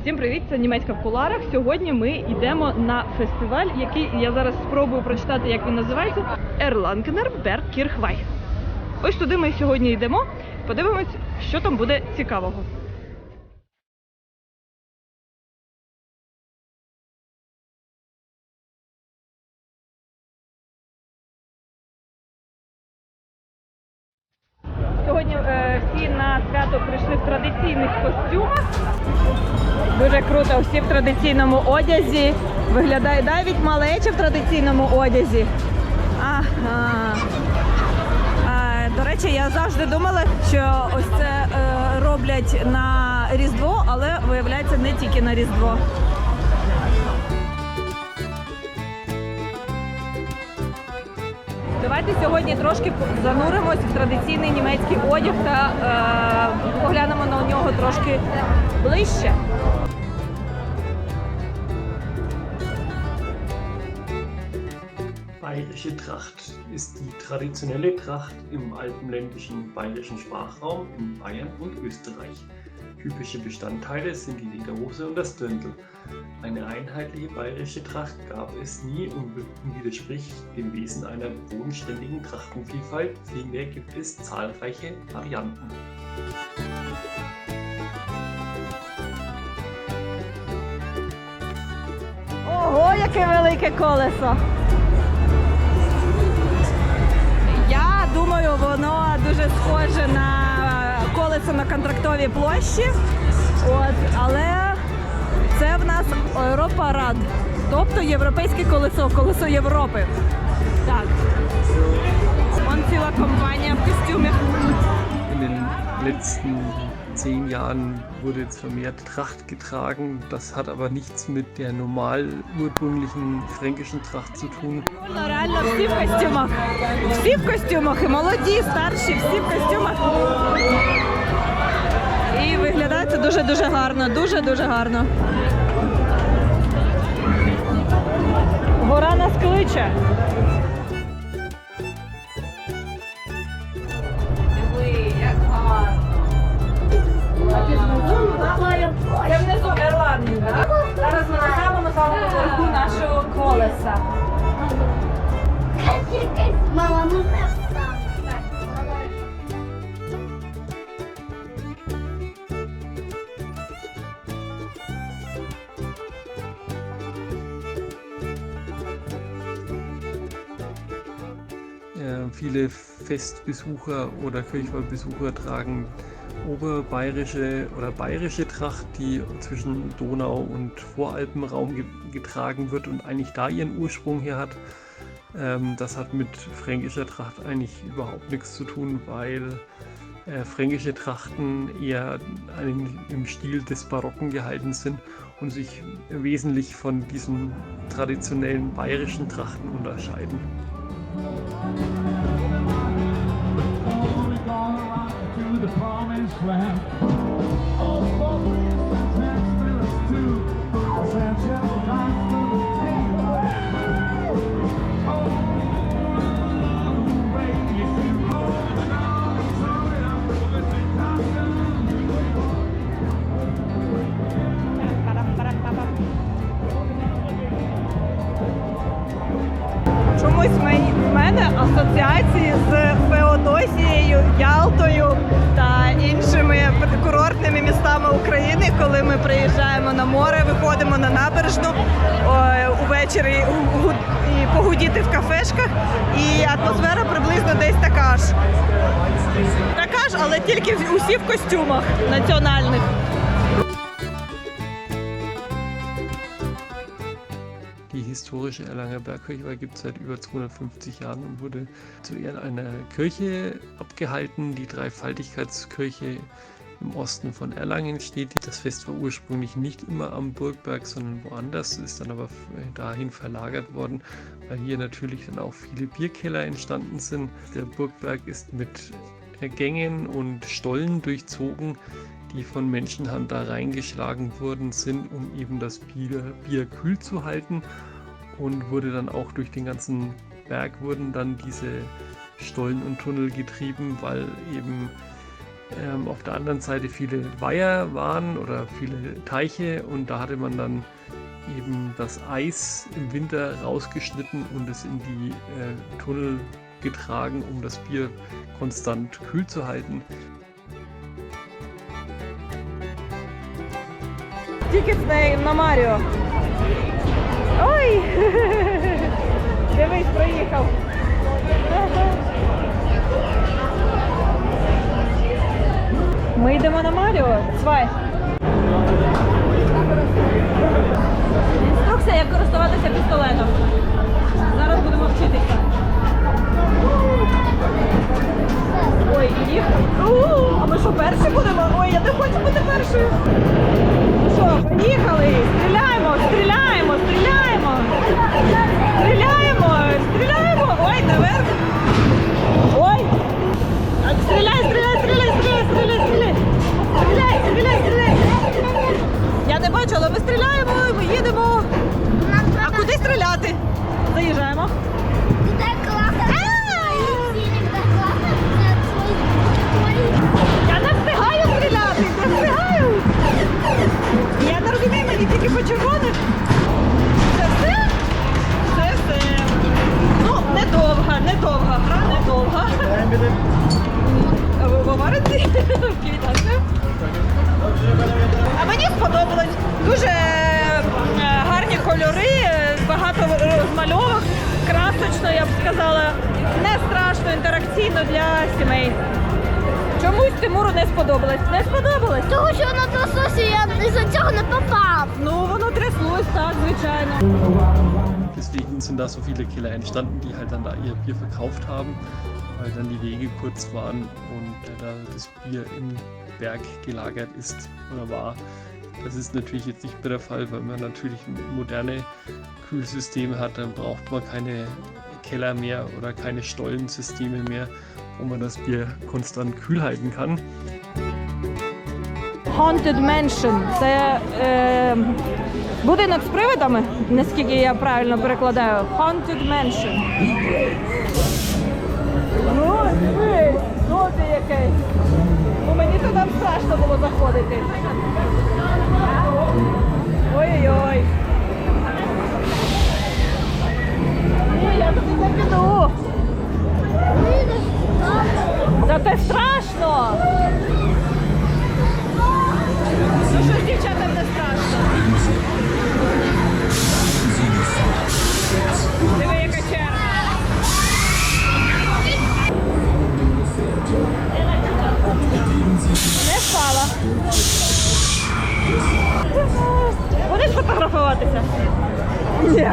Всім привіт! Це німецька в куларах. Сьогодні ми йдемо на фестиваль, який я зараз спробую прочитати, як він називається. Erlangener Bergkirchweih. Ось туди ми сьогодні йдемо. Подивимось, що там буде цікавого. Сьогодні е, всі на свято прийшли в традиційних костюмах. Дуже круто, всі в традиційному одязі. Виглядає навіть малеча в традиційному одязі. Ага. До речі, я завжди думала, що ось це е, роблять на Різдво, але виявляється не тільки на Різдво. Давайте сьогодні трошки зануримось в традиційний німецький одяг та е, поглянемо на нього трошки ближче. Bayerische Tracht ist die traditionelle Tracht im alpenländischen bayerischen Sprachraum in Bayern und Österreich. Typische Bestandteile sind die Lederhose und das Dirndl. Eine einheitliche bayerische Tracht gab es nie und widerspricht dem Wesen einer bodenständigen Trachtenvielfalt. Vielmehr gibt es zahlreiche Varianten. Ого, яке велике колесо! Я думаю, воно дуже схоже на колесо на контрактовій площі. От, але це в нас Європа-Рад, тобто європейське колесо, колесо Європи. Так. Он ціла компанія в костюмі. In den letzten zehn Jahren wurde jetzt vermehrt Tracht getragen. Das hat aber nichts mit der normal ursprünglichen fränkischen Tracht zu tun. Реально всі в костюмах. Всі в костюмах, і молоді, старші, всі в костюмах. І виглядає це дуже-дуже гарно, дуже-дуже гарно. Гора нас кличе. Це внизу Ерландію, так? Зараз ми на самому верху нашого колеса. Мама, можна viele Festbesucher oder Kirchweihbesucher tragen oberbayerische oder bayerische Tracht, die zwischen Donau und Voralpenraum ge getragen wird und eigentlich da ihren Ursprung her hat. Ähm, das hat mit fränkischer Tracht eigentlich überhaupt nichts zu tun, weil äh, fränkische Trachten eher einen, im Stil des Barocken gehalten sind und sich wesentlich von diesen traditionellen bayerischen Trachten unterscheiden. Gonna go to the promised land. Oh, асоціації з Феодосією, Ялтою та іншими курортними містами України, коли ми приїжджаємо на море, виходимо на набережну увечері і погудіти в кафешках. І атмосфера приблизно десь така ж. Така ж, але тільки усі в костюмах національних. Historische Erlanger Bergkirche gibt es seit über 250 Jahren und wurde zu Ehren einer Kirche abgehalten. Die Dreifaltigkeitskirche im Osten von Erlangen steht. Das Fest war ursprünglich nicht immer am Burgberg, sondern woanders, ist dann aber dahin verlagert worden, weil hier natürlich dann auch viele Bierkeller entstanden sind. Der Burgberg ist mit Gängen und Stollen durchzogen, die von Menschenhand da reingeschlagen worden sind, um eben das Bier, Bier kühl zu halten Und wurde dann auch durch den ganzen Berg wurden dann diese Stollen und Tunnel getrieben, weil eben ähm, auf der anderen Seite viele Weiher waren oder viele Teiche und da hatte man dann eben das Eis im Winter rausgeschnitten und es in die äh, Tunnel getragen, um das Bier konstant kühl zu halten. Тільки на, на Маріо. Ой! Дивись, проїхав. Ми йдемо на Маріо. Свай. Інструкція, як користуватися пістолетом. Зараз будемо вчитися. Ой, їх. А ми що, перші будемо? А ви говорите? А мені сподобалось. Дуже е, гарні кольори, е, багато розмальовок, красочно, я б сказала. Не страшно, інтеракційно для сімей. Чомусь Тимуру не сподобалось. Не сподобалось. Тому що на трососі я із-за цього не попав. Ну, воно тряслось, так, звичайно. Deswegen sind da so viele Keller entstanden, die halt dann da ihr Bier verkauft haben, weil dann die Wege kurz waren und äh, da das Bier im Berg gelagert ist oder war. Das ist natürlich jetzt nicht mehr der Fall, weil man natürlich moderne Kühlsysteme hat, dann braucht man keine Keller mehr oder keine Stollensysteme mehr, wo man das Bier konstant kühl halten kann. Haunted Mansion. Це е, будинок з привидами, наскільки я правильно перекладаю. Haunted Mansion. Туди страшно було заходити. Ой-ой-ой. Ні, я туди не піду. Зате страшно. Ні.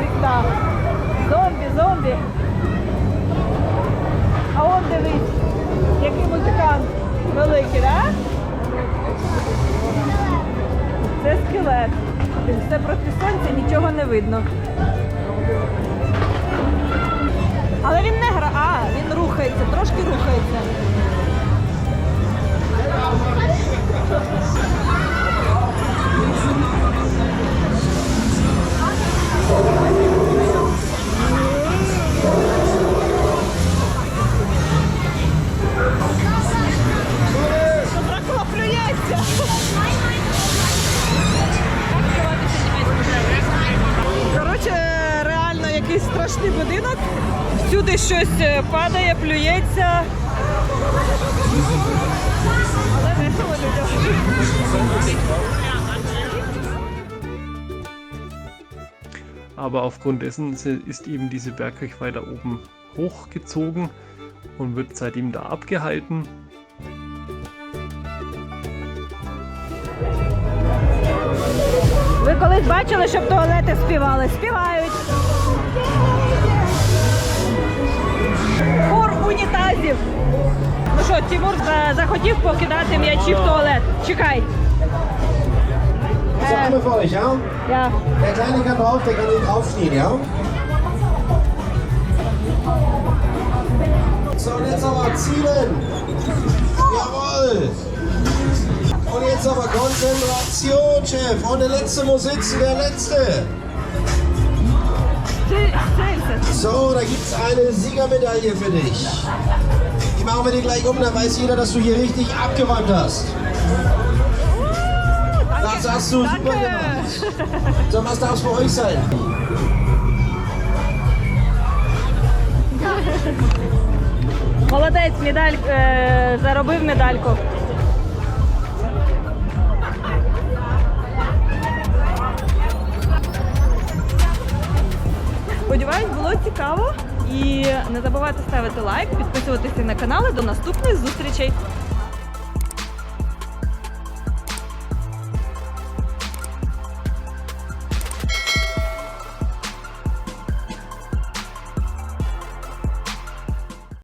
Вікна. Зомбі, зомбі. А он дивись, який музикант великий, да? Це скелет. Все проти сонця, нічого не видно. Але він не гра, а він рухається, трошки рухається. Якийсь страшний будинок. Всюди щось е, падає, плюється. Aber aufgrund dessen se- ist eben diese Bergkirche weiter oben hochgezogen und wird seitdem da abgehalten. Ви колись бачили, щоб туалети співали? Співають. Хор унітазів. Ну що, Тимур за- захотів покидати м'ячі в туалет. Чекай. Auch einmal für euch, ja? Я. Der Kleine kann drauf, der kann nicht draufstehen, ja? So, und jetzt aber zielen. Jawohl. Und jetzt aber Konzentration, Chef. Und der Letzte muss sitzen, der Letzte. 70. So, da gibt's eine Siegermedaille für dich. Die machen wir dir gleich um, dann weiß jeder, dass du hier richtig abgeräumt hast. Hast du super Danke. gemacht. So, was darf es für euch sein? Молодець, медаль, е, заробив медальку. Сподіваюсь, було цікаво. І не забувайте ставити лайк, підписуватися на канал. І До наступних зустрічей.